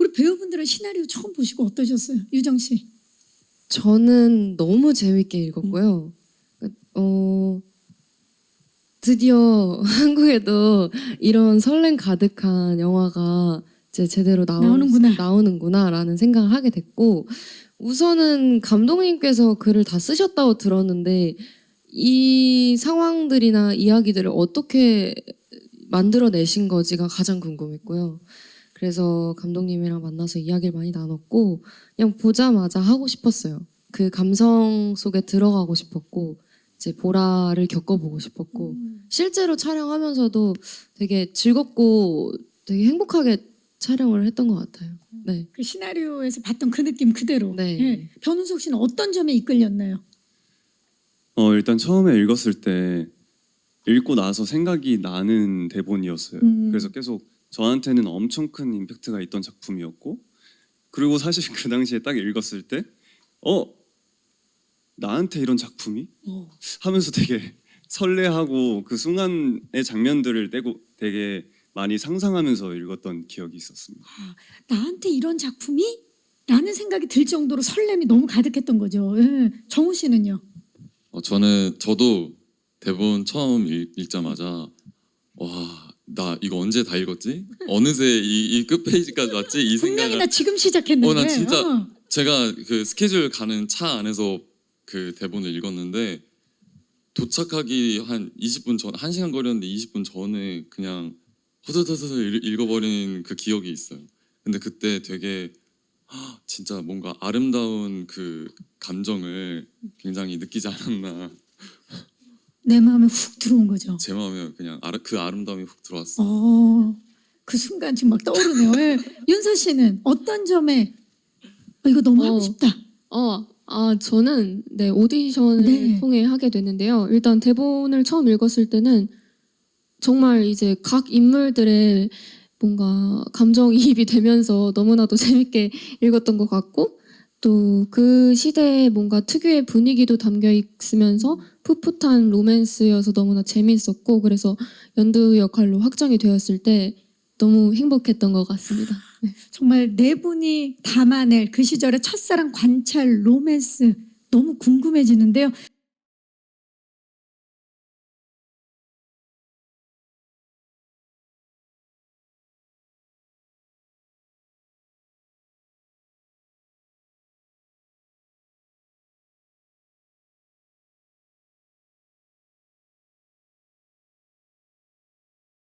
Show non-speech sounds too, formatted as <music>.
우리 배우분들은 시나리오 처음 보시고 어떠셨어요? 유정 씨. 저는 너무 재밌게 읽었고요. 어, 드디어 <laughs> 한국에도 이런 설렘 가득한 영화가 이제 제대로 나오, 나오는구나. 나오는구나라는 생각을 하게 됐고 우선은 감독님께서 글을 다 쓰셨다고 들었는데 이 상황들이나 이야기들을 어떻게 만들어내신 거지가 가장 궁금했고요. 그래서 감독님이랑 만나서 이야기를 많이 나눴고 그냥 보자마자 하고 싶었어요. 그 감성 속에 들어가고 싶었고 이제 보라를 겪어보고 싶었고 실제로 촬영하면서도 되게 즐겁고 되게 행복하게 촬영을 했던 것 같아요. 네. 그 시나리오에서 봤던 그 느낌 그대로. 네. 예. 변은석 씨는 어떤 점에 이끌렸나요? 어 일단 처음에 읽었을 때 읽고 나서 생각이 나는 대본이었어요. 음. 그래서 계속 저한테는 엄청 큰 임팩트가 있던 작품이었고 그리고 사실 <laughs> 그 당시에 딱 읽었을 때 어 나한테 이런 작품이 어. 하면서 되게 <laughs> 설레하고 그 순간의 장면들을 떼고 되게 많이 상상하면서 읽었던 기억이 있었습니다. 나한테 이런 작품이? 라는 생각이 들 정도로 설렘이 너무 가득했던 거죠. 예. 정우 씨는요? 어, 저는 저도 대본 처음 읽, 읽자마자 와 나 이거 언제 다 읽었지? 어느새 이, 이 끝 페이지까지 왔지? 이 분명히 생각을 나 지금 시작했는데. 어, 나 진짜- 어. 제가 그 스케줄 가는 차 안에서 그 대본을 읽었는데 도착하기 한 20분 전, 1시간 거리였는데 20분 전에 그냥 허드더드 읽- 읽어버린 그 기억이 있어요. 근데 그때 되게 아, 진짜 뭔가 아름다운 그 감정을 굉장히 느끼지 않았나. 내 마음에 훅 들어온 거죠. 제 마음에 그냥 아르, 그 아름다움이 훅 들어왔어 요. 어, 그 순간 지금 막 떠오르네요. 예. <laughs> 윤서 씨는 어떤 점에 어, 이거 너무 하고 어. 싶다. 어, 아 저는 네 오디션을 네. 통해 하게 됐는데요. 일단 대본을 처음 읽었을 때는 정말 이제 각 인물들의 뭔가 감정이입이 되면서 너무나도 <laughs> 재밌게 읽었던 것 같고 또 그 시대의 뭔가 특유의 분위기도 담겨 있으면서 풋풋한 로맨스여서 너무나 재미있었고 그래서 연두 역할로 확정이 되었을 때 너무 행복했던 것 같습니다. 정말 네 분이 담아낼 그 시절의 첫사랑 관찰 로맨스 너무 궁금해지는데요.